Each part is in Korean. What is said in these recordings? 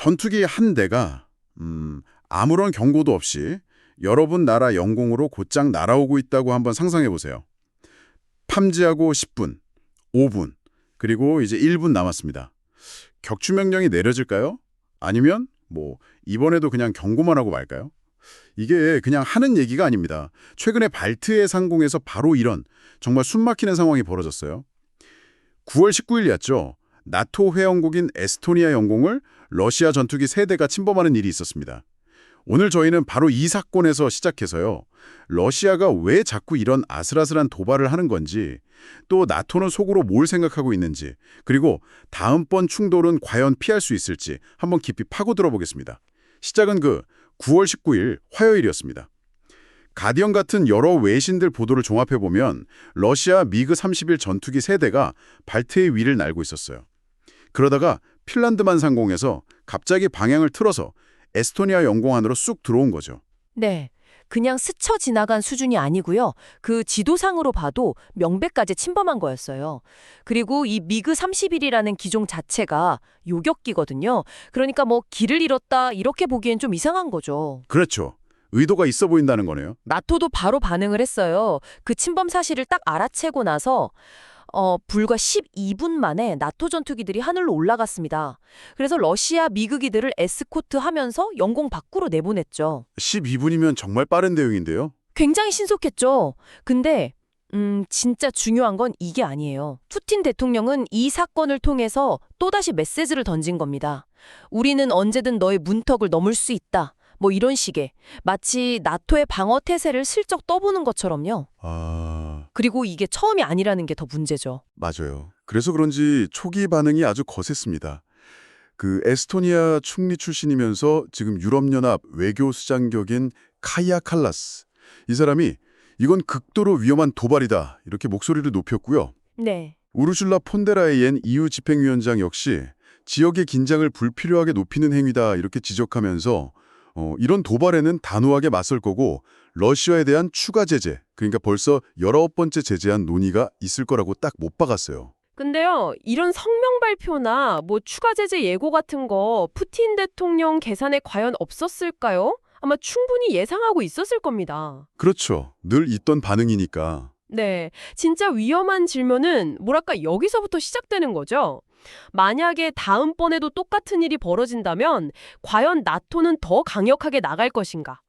전투기 한 대가 음, 아무런 경고도 없이 여러분 나라 영공으로 곧장 날아오고 있다고 한번 상상해 보세요. 탐지하고 10분, 5분, 그리고 이제 1분 남았습니다. 격추 명령이 내려질까요? 아니면 뭐 이번에도 그냥 경고만 하고 말까요? 이게 그냥 하는 얘기가 아닙니다. 최근에 발트해 상공에서 바로 이런 정말 숨막히는 상황이 벌어졌어요. 9월 19일이었죠. 나토 회원국인 에스토니아 영공을 러시아 전투기 3대가 침범하는 일이 있었습니다. 오늘 저희는 바로 이 사건에서 시작해서요. 러시아가 왜 자꾸 이런 아슬아슬한 도발을 하는 건지, 또 나토는 속으로 뭘 생각하고 있는지, 그리고 다음번 충돌은 과연 피할 수 있을지 한번 깊이 파고들어 보겠습니다. 시작은 그 9월 19일 화요일이었습니다. 가디언 같은 여러 외신들 보도를 종합해보면 러시아 미그 31 전투기 세대가 발트의 위를 날고 있었어요. 그러다가 핀란드만 상공에서 갑자기 방향을 틀어서 에스토니아 영공 안으로 쑥 들어온 거죠. 네. 그냥 스쳐 지나간 수준이 아니고요. 그 지도상으로 봐도 명배까지 침범한 거였어요. 그리고 이 미그 31이라는 기종 자체가 요격기거든요. 그러니까 뭐 길을 잃었다 이렇게 보기엔 좀 이상한 거죠. 그렇죠. 의도가 있어 보인다는 거네요. 나토도 바로 반응을 했어요. 그 침범 사실을 딱 알아채고 나서 어, 불과 12분 만에 나토 전투기들이 하늘로 올라갔습니다. 그래서 러시아 미그기들을 에스코트하면서 영공 밖으로 내보냈죠. 12분이면 정말 빠른 대응인데요. 굉장히 신속했죠. 근데 음, 진짜 중요한 건 이게 아니에요. 푸틴 대통령은 이 사건을 통해서 또다시 메시지를 던진 겁니다. 우리는 언제든 너의 문턱을 넘을 수 있다. 뭐 이런 식의 마치 나토의 방어 태세를 슬쩍 떠보는 것처럼요. 아, 그리고 이게 처음이 아니라는 게 더 문제죠. 맞아요. 그래서 그런지 초기 반응이 아주 거셌습니다. 그 에스토니아 총리 출신이면서 지금 유럽연합 외교수장격인 카이아 칼라스. 이 사람이 이건 극도로 위험한 도발이다. 이렇게 목소리를 높였고요. 네. 우르슐라 폰데라이엔 EU 집행위원장 역시 지역의 긴장을 불필요하게 높이는 행위다. 이렇게 지적하면서 어, 이런 도발에는 단호하게 맞설 거고 러시아에 대한 추가 제재, 그러니까 벌써 19번째 제재한 논의가 있을 거라고 딱 못 박았어요. 근데요, 이런 성명 발표나 뭐 추가 제재 예고 같은 거 푸틴 대통령 계산에 과연 없었을까요? 아마 충분히 예상하고 있었을 겁니다. 그렇죠. 늘 있던 반응이니까. 네, 진짜 위험한 질문은 뭐랄까 여기서부터 시작되는 거죠. 만약에 다음번에도 똑같은 일이 벌어진다면 과연 나토는 더 강력하게 나갈 것인가?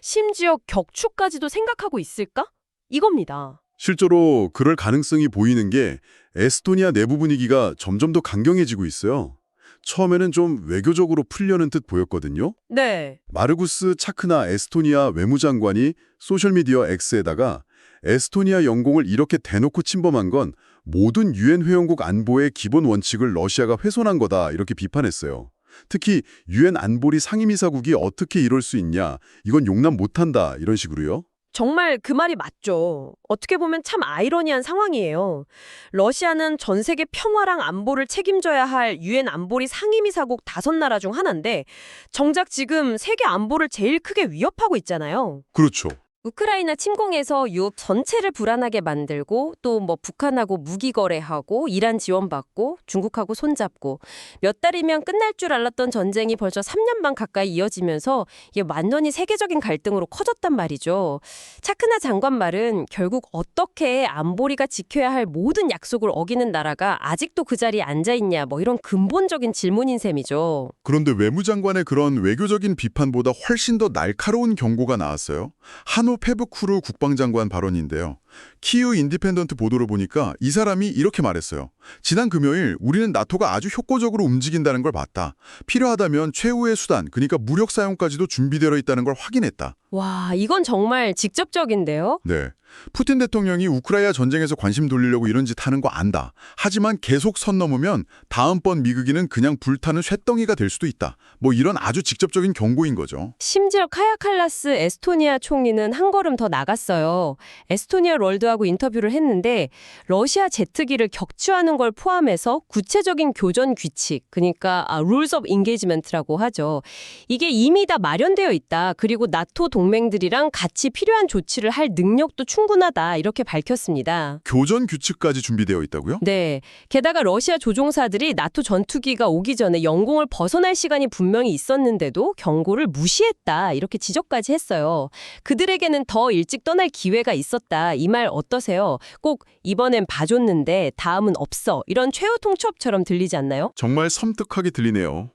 심지어 격추까지도 생각하고 있을까? 이겁니다. 실제로 그럴 가능성이 보이는 게 에스토니아 내부 분위기가 점점 더 강경해지고 있어요. 처음에는 좀 외교적으로 풀려는 듯 보였거든요. 네. 마르구스 차크나 에스토니아 외무장관이 소셜미디어 X에다가 에스토니아 영공을 이렇게 대놓고 침범한 건 모든 유엔 회원국 안보의 기본 원칙을 러시아가 훼손한 거다 이렇게 비판했어요. 특히 유엔 안보리 상임이사국이 어떻게 이럴 수 있냐, 이건 용납 못한다 이런 식으로요. 정말 그 말이 맞죠. 어떻게 보면 참 아이러니한 상황이에요. 러시아는 전 세계 평화랑 안보를 책임져야 할 유엔 안보리 상임이사국 다섯 나라 중 하나인데 정작 지금 세계 안보를 제일 크게 위협하고 있잖아요. 그렇죠. 우크라이나 침공에서 유럽 전체를 불안하게 만들고 또 뭐 북한하고 무기 거래하고 이란 지원받고 중국하고 손잡고 몇 달이면 끝날 줄 알았던 전쟁이 벌써 3년 반 가까이 이어지면서 이게 완전히 세계적인 갈등으로 커졌단 말이죠. 차크나 장관 말은 결국 어떻게 안보리가 지켜야 할 모든 약속을 어기는 나라가 아직도 그 자리에 앉아 있냐 뭐 이런 근본적인 질문인 셈이죠. 그런데 외무장관의 그런 외교적인 비판보다 훨씬 더 날카로운 경고가 나왔어요. 한우 페브쿠르 국방장관 발언인데요. 키우 인디펜던트 보도를 보니까 이 사람이 이렇게 말했어요. 지난 금요일 우리는 나토가 아주 효과적으로 움직인다는 걸 봤다. 필요하다면 최후의 수단, 그러니까 무력 사용까지도 준비되어 있다는 걸 확인했다. 와, 이건 정말 직접적인데요. 네. 푸틴 대통령이 우크라이나 전쟁에서 관심 돌리려고 이런 짓 하는 거 안다. 하지만 계속 선 넘으면 다음번 미국인은 그냥 불타는 쇳덩이가 될 수도 있다. 뭐 이런 아주 직접적인 경고인 거죠. 심지어 카야 칼라스 에스토니아 총리는 한 걸음 더 나갔어요. 에스토니아 월드하고 인터뷰를 했는데 러시아 제트기를 격추하는 걸 포함해서 구체적인 교전 규칙, 그러니까 아, rules of engagement라고 하죠. 이게 이미 다 마련되어 있다. 그리고 나토 동맹들이랑 같이 필요한 조치를 할 능력도 충분하다. 이렇게 밝혔습니다. 교전 규칙까지 준비되어 있다고요? 네. 게다가 러시아 조종사들이 나토 전투기가 오기 전에 영공을 벗어날 시간이 분명히 있었는데도 경고를 무시했다. 이렇게 지적까지 했어요. 그들에게는 더 일찍 떠날 기회가 있었다. 이말 어떠세요? 꼭 이번엔 봐줬는데 다음은 없어. 이런 최후 통첩처럼 들리지 않나요? 정말 섬뜩하게 들리네요.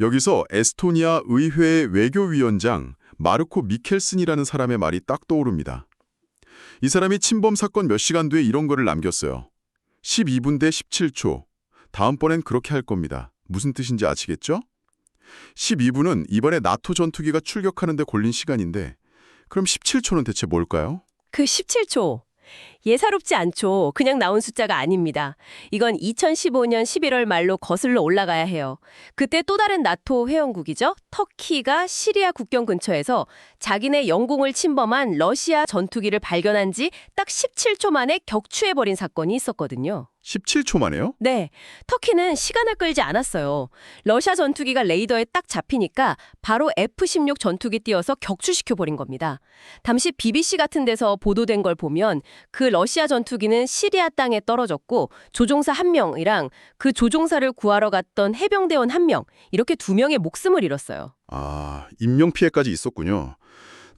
여기서 에스토니아 의회 외교위원장 마르코 미켈슨이라는 사람의 말이 딱 떠오릅니다. 이 사람이 침범 사건 몇 시간 뒤에 이런 거를 남겼어요. 12분 대 17초. 다음번엔 그렇게 할 겁니다. 무슨 뜻인지 아시겠죠? 12분은 이번에 나토 전투기가 출격하는 데 걸린 시간인데 그럼 17초는 대체 뭘까요? 그 17초. 예사롭지 않죠. 그냥 나온 숫자가 아닙니다. 이건 2015년 11월 말로 거슬러 올라가야 해요. 그때 또 다른 나토 회원국이죠. 터키가 시리아 국경 근처에서 자기네 영공을 침범한 러시아 전투기를 발견한 지 딱 17초 만에 격추해버린 사건이 있었거든요. 17초 만에요? 네, 터키는 시간을 끌지 않았어요. 러시아 전투기가 레이더에 딱 잡히니까 바로 F-16 전투기 띄어서 격추시켜버린 겁니다. 당시 BBC 같은 데서 보도된 걸 보면 그 러시아 전투기는 시리아 땅에 떨어졌고 조종사 한 명이랑 그 조종사를 구하러 갔던 해병대원 한 명, 이렇게 두 명의 목숨을 잃었어요. 아, 인명피해까지 있었군요.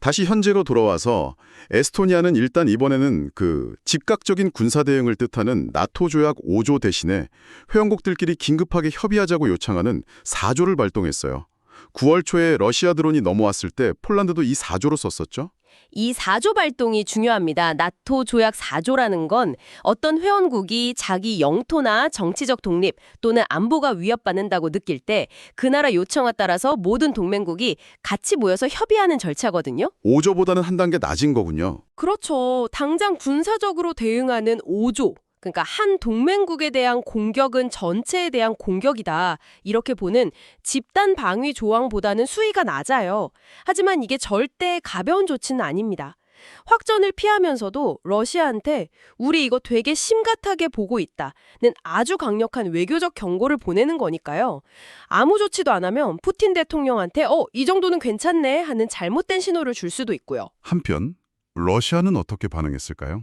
다시 현재로 돌아와서 에스토니아는 일단 이번에는 그 즉각적인 군사 대응을 뜻하는 나토 조약 5조 대신에 회원국들끼리 긴급하게 협의하자고 요청하는 4조를 발동했어요. 9월 초에 러시아 드론이 넘어왔을 때 폴란드도 이 4조로 썼었죠? 이 4조 발동이 중요합니다. 나토 조약 4조라는 건 어떤 회원국이 자기 영토나 정치적 독립 또는 안보가 위협받는다고 느낄 때 그 나라 요청에 따라서 모든 동맹국이 같이 모여서 협의하는 절차거든요. 5조보다는 한 단계 낮은 거군요. 그렇죠. 당장 군사적으로 대응하는 5조. 그러니까 한 동맹국에 대한 공격은 전체에 대한 공격이다. 이렇게 보는 집단 방위 조항보다는 수위가 낮아요. 하지만 이게 절대 가벼운 조치는 아닙니다. 확전을 피하면서도 러시아한테 우리 이거 되게 심각하게 보고 있다는 아주 강력한 외교적 경고를 보내는 거니까요. 아무 조치도 안 하면 푸틴 대통령한테 어, 이 정도는 괜찮네 하는 잘못된 신호를 줄 수도 있고요. 한편 러시아는 어떻게 반응했을까요?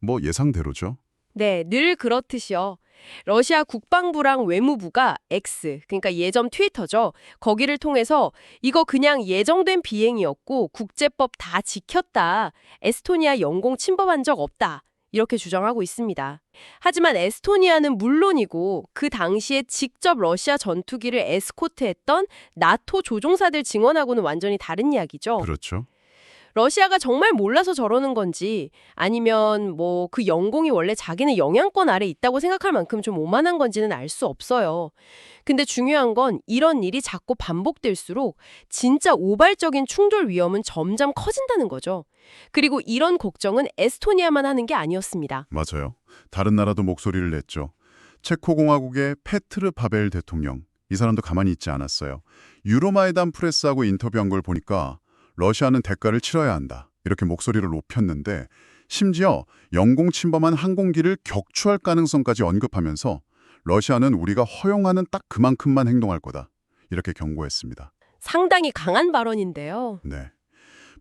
뭐 예상대로죠. 네, 늘 그렇듯이요. 러시아 국방부랑 외무부가 X, 그러니까 예전 트위터죠. 거기를 통해서 이거 그냥 예정된 비행이었고 국제법 다 지켰다. 에스토니아 영공 침범한 적 없다. 이렇게 주장하고 있습니다. 하지만 에스토니아는 물론이고 그 당시에 직접 러시아 전투기를 에스코트했던 나토 조종사들 증언하고는 완전히 다른 이야기죠. 그렇죠. 러시아가 정말 몰라서 저러는 건지 아니면 뭐 그 영공이 원래 자기네 영향권 아래 있다고 생각할 만큼 좀 오만한 건지는 알 수 없어요. 근데 중요한 건 이런 일이 자꾸 반복될수록 진짜 우발적인 충돌 위험은 점점 커진다는 거죠. 그리고 이런 걱정은 에스토니아만 하는 게 아니었습니다. 맞아요. 다른 나라도 목소리를 냈죠. 체코공화국의 페트르 바벨 대통령. 이 사람도 가만히 있지 않았어요. 유로마이단 프레스하고 인터뷰한 걸 보니까 러시아는 대가를 치러야 한다. 이렇게 목소리를 높였는데 심지어 영공 침범한 항공기를 격추할 가능성까지 언급하면서 러시아는 우리가 허용하는 딱 그만큼만 행동할 거다. 이렇게 경고했습니다. 상당히 강한 발언인데요. 네.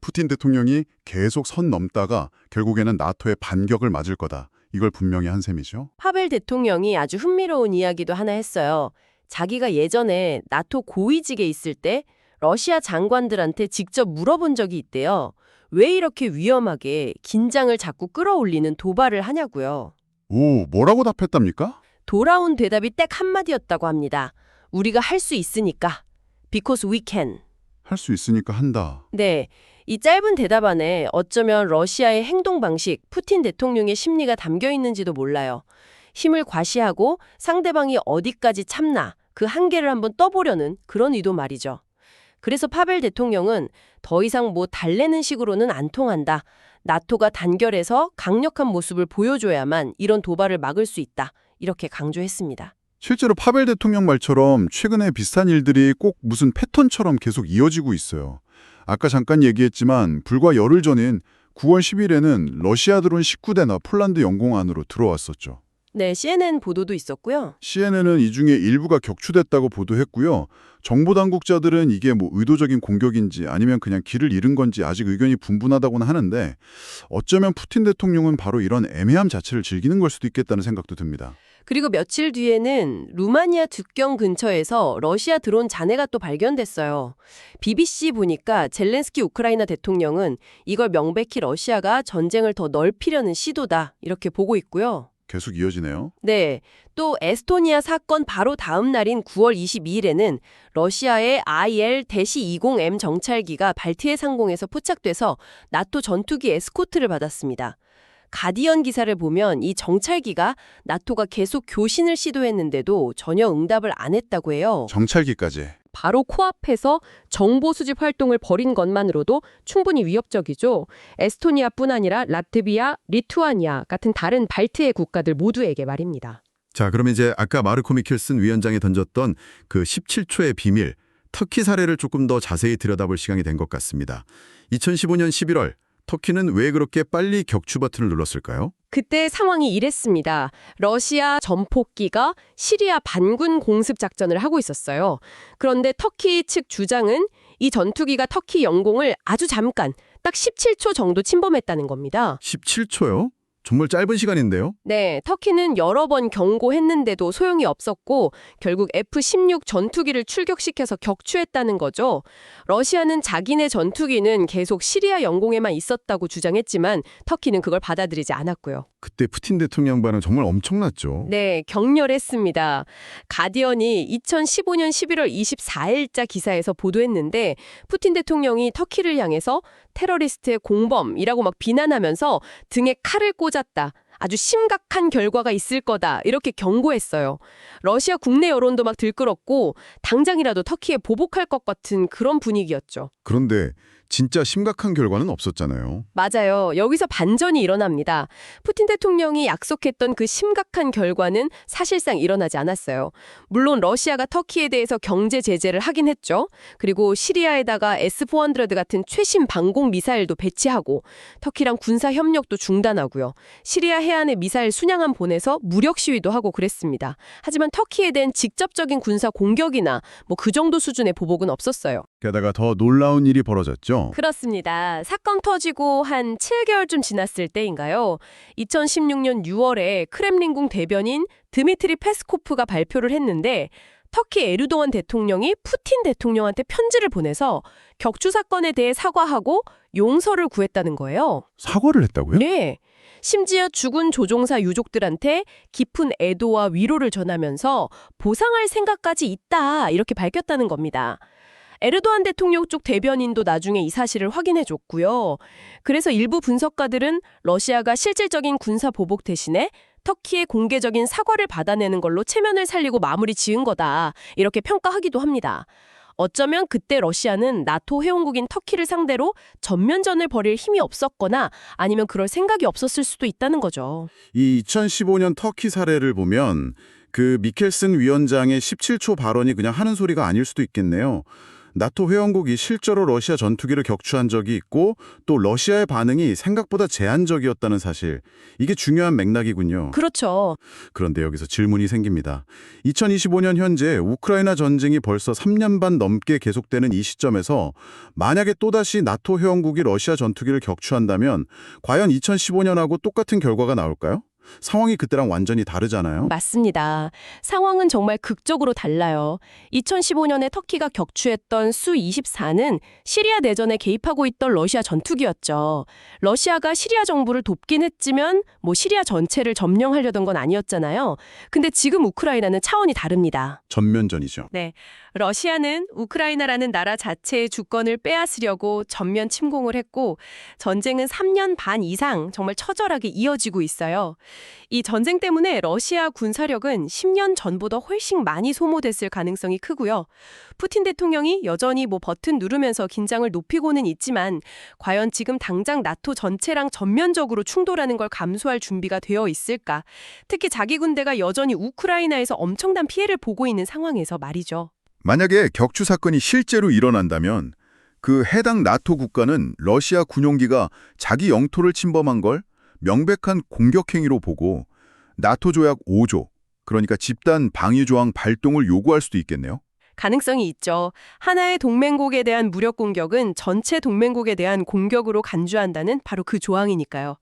푸틴 대통령이 계속 선 넘다가 결국에는 나토의 반격을 맞을 거다. 이걸 분명히 한 셈이죠. 파벨 대통령이 아주 흥미로운 이야기도 하나 했어요. 자기가 예전에 나토 고위직에 있을 때 러시아 장관들한테 직접 물어본 적이 있대요. 왜 이렇게 위험하게 긴장을 자꾸 끌어올리는 도발을 하냐고요. 오, 뭐라고 답했답니까? 돌아온 대답이 딱 한마디였다고 합니다. 우리가 할 수 있으니까. Because we can. 할 수 있으니까 한다. 네. 이 짧은 대답 안에 어쩌면 러시아의 행동 방식, 푸틴 대통령의 심리가 담겨 있는지도 몰라요. 힘을 과시하고 상대방이 어디까지 참나, 그 한계를 한번 떠보려는 그런 의도 말이죠. 그래서 파벨 대통령은 더 이상 뭐 달래는 식으로는 안 통한다. 나토가 단결해서 강력한 모습을 보여줘야만 이런 도발을 막을 수 있다. 이렇게 강조했습니다. 실제로 파벨 대통령 말처럼 최근에 비슷한 일들이 꼭 무슨 패턴처럼 계속 이어지고 있어요. 아까 잠깐 얘기했지만 불과 열흘 전인 9월 10일에는 러시아 드론 19대나 폴란드 영공 안으로 들어왔었죠. 네, CNN 보도도 있었고요. CNN은 이 중에 일부가 격추됐다고 보도했고요. 정보 당국자들은 이게 뭐 의도적인 공격인지 아니면 그냥 길을 잃은 건지 아직 의견이 분분하다고는 하는데 어쩌면 푸틴 대통령은 바로 이런 애매함 자체를 즐기는 걸 수도 있겠다는 생각도 듭니다. 그리고 며칠 뒤에는 루마니아 국경 근처에서 러시아 드론 잔해가 또 발견됐어요. BBC 보니까 젤렌스키 우크라이나 대통령은 이걸 명백히 러시아가 전쟁을 더 넓히려는 시도다 이렇게 보고 있고요. 계속 이어지네요. 네. 또 에스토니아 사건 바로 다음 날인 9월 22일에는 러시아의 IL-20M 정찰기가 발트해 상공에서 포착돼서 나토 전투기 에스코트를 받았습니다. 가디언 기사를 보면 이 정찰기가 나토가 계속 교신을 시도했는데도 전혀 응답을 안 했다고 해요. 정찰기까지. 바로 코앞에서 정보 수집 활동을 벌인 것만으로도 충분히 위협적이죠. 에스토니아뿐 아니라 라트비아, 리투아니아 같은 다른 발트해 국가들 모두에게 말입니다. 자, 그럼 이제 아까 마르코 미켈슨 위원장이 던졌던 그 17초의 비밀, 터키 사례를 조금 더 자세히 들여다볼 시간이 된 것 같습니다. 2015년 11월, 터키는 왜 그렇게 빨리 격추 버튼을 눌렀을까요? 그때 상황이 이랬습니다. 러시아 전폭기가 시리아 반군 공습 작전을 하고 있었어요. 그런데 터키 측 주장은 이 전투기가 터키 영공을 아주 잠깐, 딱 17초 정도 침범했다는 겁니다. 17초요? 정말 짧은 시간인데요? 네, 터키는 여러 번 경고했는데도 소용이 없었고 결국 F-16 전투기를 출격시켜서 격추했다는 거죠. 러시아는 자기네 전투기는 계속 시리아 영공에만 있었다고 주장했지만 터키는 그걸 받아들이지 않았고요. 그때 푸틴 대통령 반응 정말 엄청났죠. 네, 격렬했습니다. 가디언이 2015년 11월 24일자 기사에서 보도했는데 푸틴 대통령이 터키를 향해서 테러리스트의 공범이라고 막 비난하면서 등에 칼을 꽂았다. 아주 심각한 결과가 있을 거다. 이렇게 경고했어요. 러시아 국내 여론도 막 들끓었고 당장이라도 터키에 보복할 것 같은 그런 분위기였죠. 그런데 진짜 심각한 결과는 없었잖아요. 맞아요. 여기서 반전이 일어납니다. 푸틴 대통령이 약속했던 그 심각한 결과는 사실상 일어나지 않았어요. 물론 러시아가 터키에 대해서 경제 제재를 하긴 했죠. 그리고 시리아에다가 S-400 같은 최신 방공 미사일도 배치하고 터키랑 군사 협력도 중단하고요. 시리아 해안에 미사일 순양함 보내서 무력 시위도 하고 그랬습니다. 하지만 터키에 대한 직접적인 군사 공격이나 뭐 그 정도 수준의 보복은 없었어요. 게다가 더 놀라운 일이 벌어졌죠. 그렇습니다. 사건 터지고 한 7개월쯤 지났을 때인가요? 2016년 6월에 크렘린궁 대변인 드미트리 페스코프가 발표를 했는데 터키 에르도안 대통령이 푸틴 대통령한테 편지를 보내서 격추 사건에 대해 사과하고 용서를 구했다는 거예요. 사과를 했다고요? 네. 심지어 죽은 조종사 유족들한테 깊은 애도와 위로를 전하면서 보상할 생각까지 있다 이렇게 밝혔다는 겁니다. 에르도안 대통령 쪽 대변인도 나중에 이 사실을 확인해 줬고요. 그래서 일부 분석가들은 러시아가 실질적인 군사 보복 대신에 터키의 공개적인 사과를 받아내는 걸로 체면을 살리고 마무리 지은 거다. 이렇게 평가하기도 합니다. 어쩌면 그때 러시아는 나토 회원국인 터키를 상대로 전면전을 벌일 힘이 없었거나 아니면 그럴 생각이 없었을 수도 있다는 거죠. 이 2015년 터키 사례를 보면 그 미켈슨 위원장의 17초 발언이 그냥 하는 소리가 아닐 수도 있겠네요. 나토 회원국이 실제로 러시아 전투기를 격추한 적이 있고 또 러시아의 반응이 생각보다 제한적이었다는 사실. 이게 중요한 맥락이군요. 그렇죠. 그런데 여기서 질문이 생깁니다. 2025년 현재 우크라이나 전쟁이 벌써 3년 반 넘게 계속되는 이 시점에서 만약에 또다시 나토 회원국이 러시아 전투기를 격추한다면 과연 2015년하고 똑같은 결과가 나올까요? 상황이 그때랑 완전히 다르잖아요. 맞습니다. 상황은 정말 극적으로 달라요. 2015년에 터키가 격추했던 수-24는 시리아 내전에 개입하고 있던 러시아 전투기였죠. 러시아가 시리아 정부를 돕긴 했지만 뭐 시리아 전체를 점령하려던 건 아니었잖아요. 근데 지금 우크라이나는 차원이 다릅니다. 전면전이죠. 러시아는 우크라이나라는 나라 자체의 주권을 빼앗으려고 전면 침공을 했고 전쟁은 3년 반 이상 정말 처절하게 이어지고 있어요. 이 전쟁 때문에 러시아 군사력은 10년 전보다 훨씬 많이 소모됐을 가능성이 크고요. 푸틴 대통령이 여전히 뭐 버튼 누르면서 긴장을 높이고는 있지만 과연 지금 당장 나토 전체랑 전면적으로 충돌하는 걸 감수할 준비가 되어 있을까? 특히 자기 군대가 여전히 우크라이나에서 엄청난 피해를 보고 있는 상황에서 말이죠. 만약에 격추 사건이 실제로 일어난다면 그 해당 나토 국가는 러시아 군용기가 자기 영토를 침범한 걸 명백한 공격 행위로 보고 나토 조약 5조, 그러니까 집단 방위 조항 발동을 요구할 수도 있겠네요. 가능성이 있죠. 하나의 동맹국에 대한 무력 공격은 전체 동맹국에 대한 공격으로 간주한다는 바로 그 조항이니까요.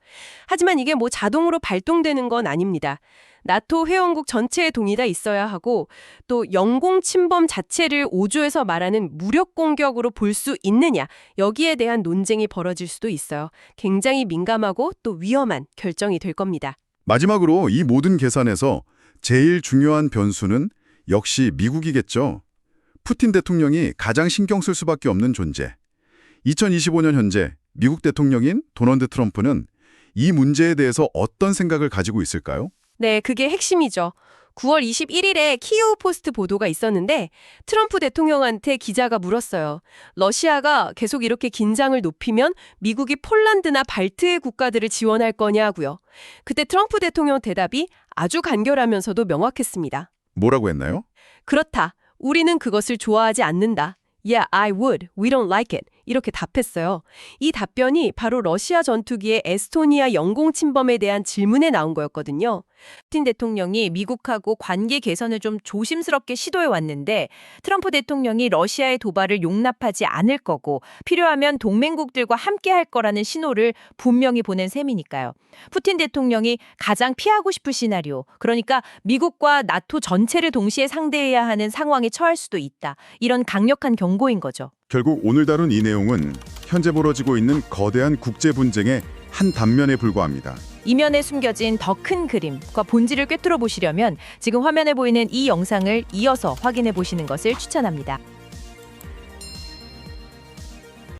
하지만 이게 뭐 자동으로 발동되는 건 아닙니다. 나토 회원국 전체의 동의가 있어야 하고 또 영공 침범 자체를 5조에서 말하는 무력 공격으로 볼 수 있느냐 여기에 대한 논쟁이 벌어질 수도 있어요. 굉장히 민감하고 또 위험한 결정이 될 겁니다. 마지막으로 이 모든 계산에서 제일 중요한 변수는 역시 미국이겠죠. 푸틴 대통령이 가장 신경 쓸 수밖에 없는 존재. 2025년 현재 미국 대통령인 도널드 트럼프는 이 문제에 대해서 어떤 생각을 가지고 있을까요? 네, 그게 핵심이죠. 9월 21일에 키이우 포스트 보도가 있었는데 트럼프 대통령한테 기자가 물었어요. 러시아가 계속 이렇게 긴장을 높이면 미국이 폴란드나 발트해 국가들을 지원할 거냐고요. 그때 트럼프 대통령 대답이 아주 간결하면서도 명확했습니다. 뭐라고 했나요? 그렇다. 우리는 그것을 좋아하지 않는다. Yeah, I would. We don't like it. 이렇게 답했어요. 이 답변이 바로 러시아 전투기의 에스토니아 영공 침범에 대한 질문에 나온 거였거든요. 푸틴 대통령이 미국하고 관계 개선을 좀 조심스럽게 시도해 왔는데 트럼프 대통령이 러시아의 도발을 용납하지 않을 거고 필요하면 동맹국들과 함께 할 거라는 신호를 분명히 보낸 셈이니까요. 푸틴 대통령이 가장 피하고 싶을 시나리오, 그러니까 미국과 나토 전체를 동시에 상대해야 하는 상황에 처할 수도 있다. 이런 강력한 경고인 거죠. 결국 오늘 다룬 이 내용은 현재 벌어지고 있는 거대한 국제 분쟁의 한 단면에 불과합니다. 이면에 숨겨진 더 큰 그림과 본질을 꿰뚫어 보시려면 지금 화면에 보이는 이 영상을 이어서 확인해 보시는 것을 추천합니다.